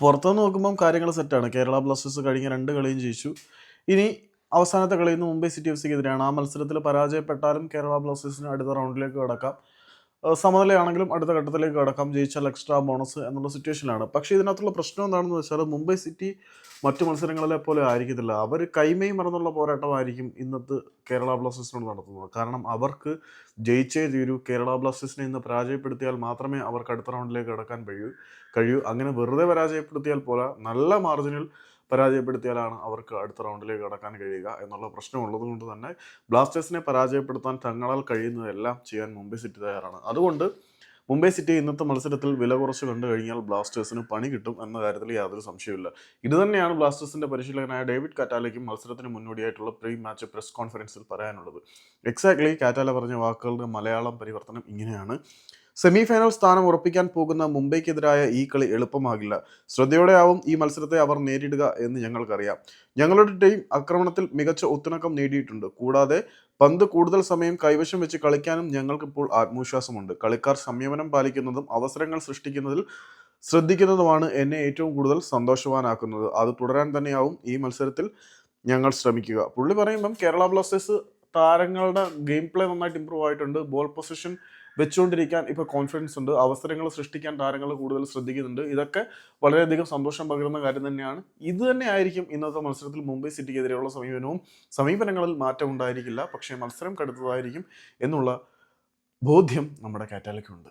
പുറത്തുനിന്ന് നോക്കുമ്പം കാര്യങ്ങൾ സെറ്റാണ് കേരള ബ്ലാസ്റ്റേഴ്സ് കഴിഞ്ഞ രണ്ട് കളിയും ജയിച്ചു. ഇനി അവസാനത്തെ കളിയിൽ നിന്ന് മുംബൈ സിറ്റി എഫ് സിക്ക് എതിരെയാണ് ആ മത്സരത്തിൽ പരാജയപ്പെട്ടാലും കേരള ബ്ലാസ്റ്റേഴ്സിന് അടുത്ത റൗണ്ടിലേക്ക് കടക്കാം. സമനിലയാണെങ്കിലും അടുത്ത ഘട്ടത്തിലേക്ക് കടക്കാം. ജയിച്ചാൽ എക്സ്ട്രാ ബോണസ് എന്നുള്ള സിറ്റുവേഷനിലാണ് പക്ഷേ ഇതിനകത്തുള്ള പ്രശ്നം എന്താണെന്ന് വെച്ചാൽ മുംബൈ സിറ്റി മറ്റു മത്സരങ്ങളിലെ പോലെ ആയിരിക്കത്തില്ല. അവർ കൈമയും മറന്നുള്ള പോരാട്ടമായിരിക്കും ഇന്നത്തെ കേരള ബ്ലാസ്റ്റേഴ്സിനോട് നടത്തുന്നത്. കാരണം അവർക്ക് ജയിച്ചേ തീരൂ. കേരള ബ്ലാസ്റ്റേഴ്സിനെ ഇന്ന് പരാജയപ്പെടുത്തിയാൽ മാത്രമേ അവർക്ക് അടുത്ത റൗണ്ടിലേക്ക് കടക്കാൻ കഴിയൂ കഴിയൂ. അങ്ങനെ വെറുതെ പരാജയപ്പെടുത്തിയാൽ പോരാ. നല്ല മാർജിനിൽ പരാജയപ്പെടുത്തിയാലാണ് അവർക്ക് അടുത്ത റൗണ്ടിലേക്ക് കടക്കാൻ കഴിയുക എന്നുള്ള പ്രശ്നമുള്ളത് കൊണ്ട് തന്നെ ബ്ലാസ്റ്റേഴ്സിനെ പരാജയപ്പെടുത്താൻ തങ്ങളാൽ കഴിയുന്നതെല്ലാം ചെയ്യാൻ മുംബൈ സിറ്റി തയ്യാറാണ്. അതുകൊണ്ട് മുംബൈ സിറ്റി ഇന്നത്തെ മത്സരത്തിൽ വില കുറച്ച് കണ്ടു കഴിഞ്ഞാൽ ബ്ലാസ്റ്റേഴ്സിന് പണി കിട്ടും എന്ന കാര്യത്തിൽ യാതൊരു സംശയമില്ല ഇത് തന്നെയാണ് ബ്ലാസ്റ്റേഴ്സിന്റെ പരിശീലകനായ ഡേവിഡ് കാറ്റാലയ്ക്കും മത്സരത്തിന് മുന്നോടിയായിട്ടുള്ള പ്രീ മാച്ച് പ്രസ് കോൺഫറൻസിൽ പറയാനുള്ളത്. എക്സാക്ട്ലി കാറ്റാല പറഞ്ഞ വാക്കുകളുടെ മലയാളം പരിവർത്തനം ഇങ്ങനെയാണ്. സെമി ഫൈനൽ സ്ഥാനം ഉറപ്പിക്കാൻ പോകുന്ന മുംബൈക്കെതിരായ ഈ കളി എളുപ്പമാകില്ല. ശ്രദ്ധയോടെയാവും ഈ മത്സരത്തെ അവർ നേരിടുക എന്ന് ഞങ്ങൾക്കറിയാം. ഞങ്ങളുടെ ടീം ആക്രമണത്തിൽ മികച്ച ഒത്തിണക്കം നേടിയിട്ടുണ്ട്. കൂടാതെ പന്ത് കൂടുതൽ സമയം കൈവശം വെച്ച് കളിക്കാനും ഞങ്ങൾക്കിപ്പോൾ ആത്മവിശ്വാസമുണ്ട്. കളിക്കാർ സംയമനം പാലിക്കുന്നതും അവസരങ്ങൾ സൃഷ്ടിക്കുന്നതിൽ ശ്രദ്ധിക്കുന്നതുമാണ് എന്നെ ഏറ്റവും കൂടുതൽ സന്തോഷവാനാക്കുന്നത്. അത് തുടരാൻ തന്നെയാവും ഈ മത്സരത്തിൽ ഞങ്ങൾ ശ്രമിക്കുക. പുള്ളി പറയുമ്പം കേരള ബ്ലാസ്റ്റേഴ്സ് താരങ്ങളുടെ ഗെയിം പ്ലേ നന്നായിട്ട് ഇമ്പ്രൂവ് ആയിട്ടുണ്ട്. ബോൾ പൊസിഷൻ വെച്ചുകൊണ്ടിരിക്കാൻ ഇപ്പോൾ കോൺഫിഡൻസ് ഉണ്ട്. അവസരങ്ങൾ സൃഷ്ടിക്കാൻ താരങ്ങൾ കൂടുതൽ ശ്രദ്ധിക്കുന്നുണ്ട്. ഇതൊക്കെ വളരെയധികം സന്തോഷം പകരുന്ന കാര്യം തന്നെയാണ്. ഇത് തന്നെ ആയിരിക്കും ഇന്നത്തെ മത്സരത്തിൽ മുംബൈ സിറ്റിക്കെതിരെയുള്ള സമീപനവും. സമീപനങ്ങളിൽ മാറ്റം ഉണ്ടായിരിക്കില്ല. പക്ഷേ മത്സരം കടുത്തതായിരിക്കും എന്നുള്ള ബോധ്യം നമ്മുടെ കാറ്റാലയ്ക്കുണ്ട്.